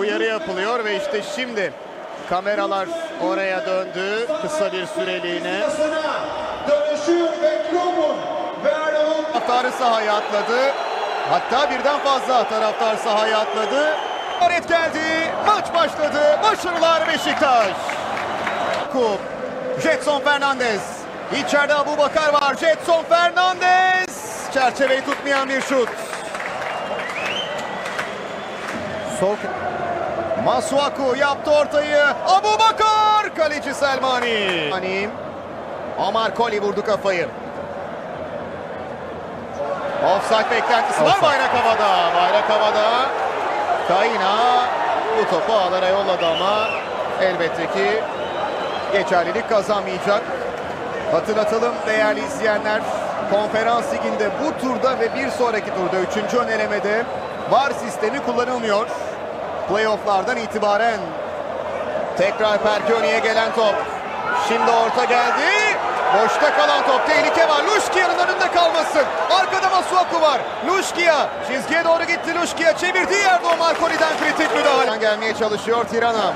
uyarı yapılıyor ve işte şimdi kameralar oraya döndü kısa bir süreliğine. Taraftarı sahaya atladı. Hatta birden fazla taraftar sahaya atladı. Öğret geldi. Maç başladı. Başarılar Beşiktaş. Kup. Jetson Fernandez. İçeride Abu Bakar var. Jetson Fernandez. Çerçeveyi tutmayan bir şut. Sol Masuaku yaptı ortayı. Abu Bakar. Kaleci Selmani. Omar Koli vurdu kafayı. Offside beklentisi var Offside. bayrak havada. Bayrak havada. Kayna bu topu ağlara yolladı ama elbette ki geçerlilik kazanmayacak. Hatırlatalım değerli izleyenler. Konferans liginde bu turda ve bir sonraki turda üçüncü ön elemede VAR sistemi kullanılmıyor. Playoff'lardan itibaren tekrar Perkione'ye gelen top. Şimdi orta geldi. Boşta kalan top. Tehlike var. Luşkia'nın önünde kalmasın. Arkada Masuaku var. Luşkia çizgiye doğru gitti. Luşkia çevirdiği yerde o Marconi'den kritik müdahale. Gelmeye çalışıyor Tirana.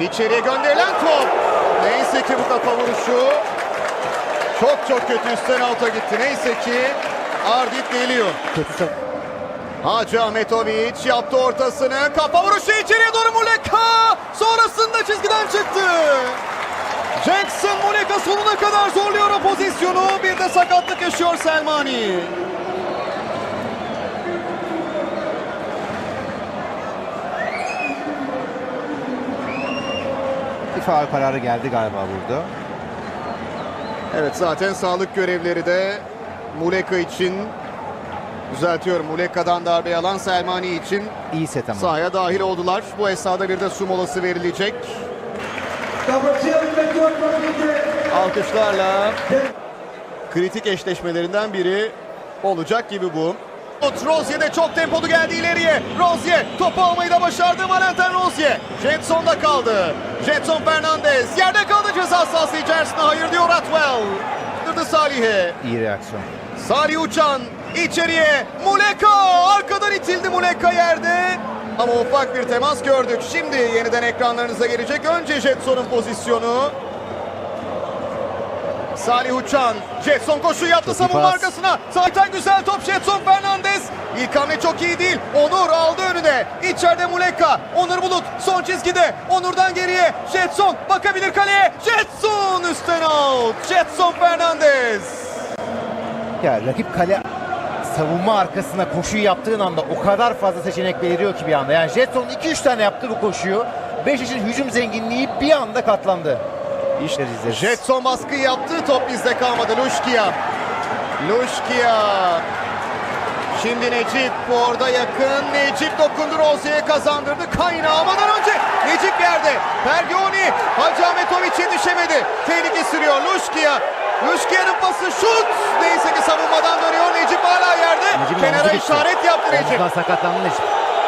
İçeriye gönderilen top. Neyse ki bu kafa vuruşu çok çok kötü üstten alta gitti. Neyse ki Ardit geliyor. kötü Hacı Ahmetoviç yaptı ortasını. Kafa vuruşu içeriye doğru Muleka. Sonrasında çizgiden çıktı. Jackson Muleka sonuna kadar zorluyor o pozisyonu. Bir de sakatlık yaşıyor Selmani. bir faul kararı geldi galiba burada. Evet zaten sağlık görevleri de Muleka için düzeltiyorum. Muleka'dan darbe alan Selmani için İyi set ama. sahaya dahil oldular. Bu esnada bir de su molası verilecek. Alkışlarla kritik eşleşmelerinden biri olacak gibi bu. Rozier de çok tempolu geldi ileriye. Rozier topu almayı da başardı. Valentin Rozier. Jetson'da kaldı. Jetson Fernandez yerde kaldı ceza sahası içerisinde. Hayır diyor Atwell. Kırdı Salih'e. İyi reaksiyon. Salih Uçan içeriye. Muleka arkadan itildi Muleka yerde. Ama ufak bir temas gördük. Şimdi yeniden ekranlarınıza gelecek. Önce Jetson'un pozisyonu. Salih Uçan. Jetson koşu yaptı savunma arkasına. Sahiden güzel top Jetson Fernandez. İlk hamle çok iyi değil. Onur aldı önüne. İçeride Muleka. Onur Bulut son çizgide. Onur'dan geriye. Jetson bakabilir kaleye. Jetson üstten out. Jetson Fernandez. Ya rakip kale savunma arkasına koşuyu yaptığın anda o kadar fazla seçenek beliriyor ki bir anda. Yani Jetson 2-3 tane yaptı bu koşuyu. Beşiktaş'ın hücum zenginliği bir anda katlandı. İşte. Jetson baskı yaptı. Top bizde kalmadı. Luşkia. Luşkia. Şimdi Necip orada yakın. Necip dokundu Rozier'e kazandırdı. Kaynağımadan önce Necip yerde. Pergioni. Hacı Ahmetoviç yetişemedi. Tehlike sürüyor. Luşkia. Luşkia'nın pası şut. Kenara işaret yaptı Necip. Omuzdan sakatlandı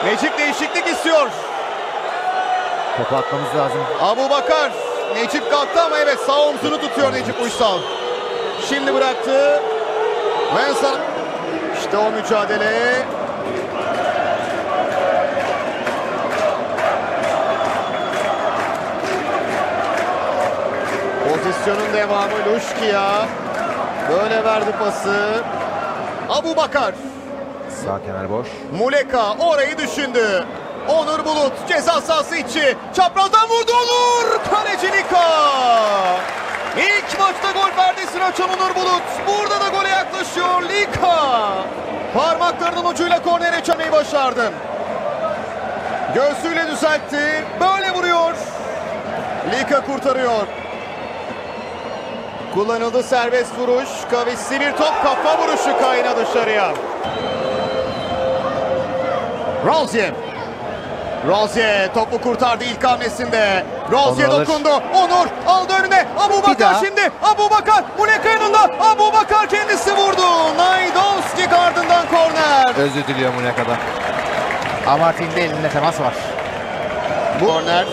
Necip. Değişiklik istiyor. Topu atmamız lazım. Abu Bakar. Necip kalktı ama evet sağ omzunu tutuyor Necip Uysal. Şimdi bıraktı. Mensah. İşte o mücadele. Pozisyonun devamı Luşkiya. Böyle verdi pası. Abu Bakar. Sağ kenar boş. Muleka orayı düşündü. Onur Bulut ceza sahası içi. Çaprazdan vurdu Onur. Kaleci Lika. İlk maçta gol perdesini açan Onur Bulut. Burada da gole yaklaşıyor Lika. Parmaklarının ucuyla kornere çamayı başardı. Göğsüyle düzeltti. Böyle vuruyor. Lika kurtarıyor. Kullanıldı serbest vuruş. Kavisli bir top kafa vuruşu kayna dışarıya. Rozier. Rozier topu kurtardı ilk hamlesinde. Rozier dokundu. Onur aldı önüne. Abu Bakar şimdi. Abu Bakar. Muleka yanında. Abu Bakar kendisi vurdu. Najdowski ardından korner. Özür diliyor Muleka'dan. Amartey'in de elinde temas var. Bu korner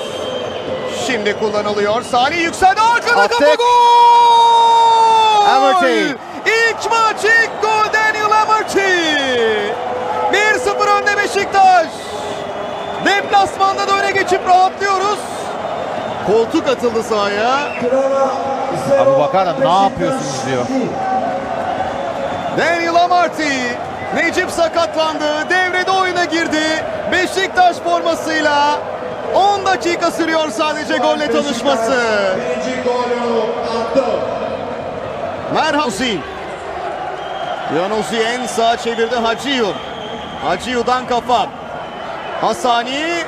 şimdi kullanılıyor. Salih yükseldi. Arkada kapı gol. Amartey. İlk maç ilk Beşiktaş. Deplasmanda da öne geçip rahatlıyoruz. Koltuk atıldı sahaya. Tirana 0. Abu Bakar ne yapıyorsunuz diyor. Daniel Amarty. Necip sakatlandı. Devrede oyuna girdi. Beşiktaş formasıyla 10 dakika sürüyor sadece golle tanışması. Attı. Merhazi. Yanuzi en sağa çevirdi Hacıyu. Hacıyu'dan kafa. Hasani.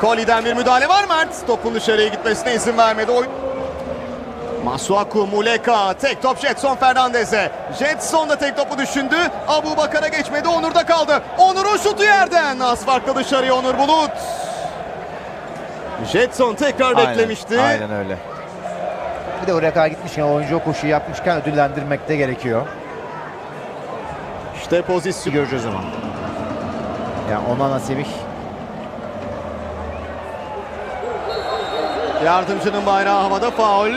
Koli'den bir müdahale var Mert. Topun dışarıya gitmesine izin vermedi. Oy Masuaku, Muleka, tek top Jetson Fernandez'e. Jetson da tek topu düşündü. Abu Bakar'a geçmedi, Onur'da kaldı. Onur'un şutu yerden. Az farklı dışarıya Onur Bulut. Jetson tekrar beklemişti. Aynen, aynen öyle. Bir de oraya kadar gitmişken oyuncu o koşuyu yapmışken ödüllendirmek de gerekiyor. İşte pozisyon. Göreceğiz ama. Yani Onana Semih Yardımcının bayrağı havada faul.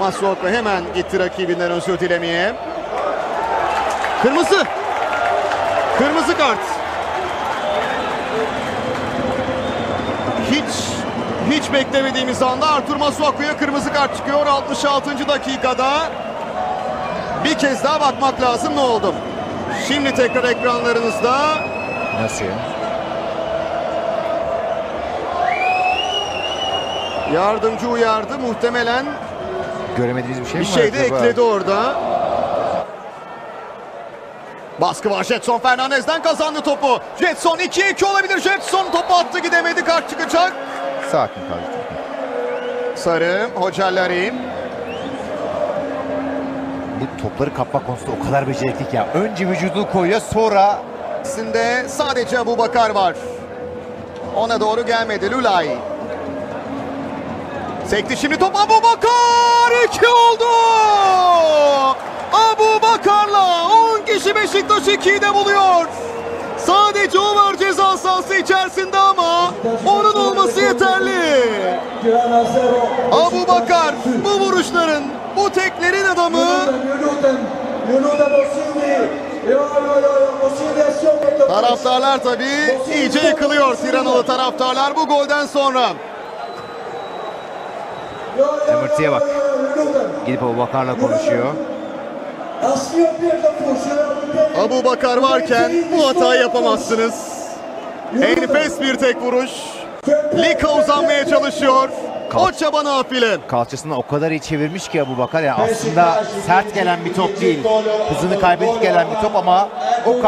Masuaku hemen gitti rakibinden özür dilemeye. Kırmızı. Kırmızı kart. Hiç hiç beklemediğimiz anda Artur Masuaku'ya kırmızı kart çıkıyor 66. dakikada. Bir kez daha bakmak lazım ne oldu. Şimdi tekrar ekranlarınızda nasıl ya? Yardımcı uyardı muhtemelen Göremediğimiz bir şey Bir mi var şey de acaba? ekledi orada. Baskı var Jetson Fernandez'den kazandı topu. Jetson 2-2 olabilir. Jetson topu attı gidemedi kart çıkacak. Sakin kal. Sarı, Hocallarim. Bu topları kapmak konusunda o kadar becerikli ki ya. Önce vücudunu koyuyor sonra İkisinde sadece Abu Bakar var. Ona doğru gelmedi Lulay. Sekti şimdi top Abu Bakar 2 oldu. Abu Bakar'la 10 kişi Beşiktaş 2'yi de buluyor. Sadece o var ceza sahası içerisinde ama onun olması yeterli. Tirana 0. Abu Bakar bu vuruşların, bu teklerin adamı. Taraftarlar tabii iyice yıkılıyor Tiranalı taraftarlar bu golden sonra. Emirti'ye bak. gidip Abu Bakar'la konuşuyor. Abu Bakar varken bu hatayı yapamazsınız. Enfes bir tek vuruş. Lika uzanmaya çalışıyor. O çaba nafile. Kalçasını o kadar iyi çevirmiş ki Abu Bakar. Yani aslında sert gelen bir top değil. Hızını kaybedip gelen bir top ama o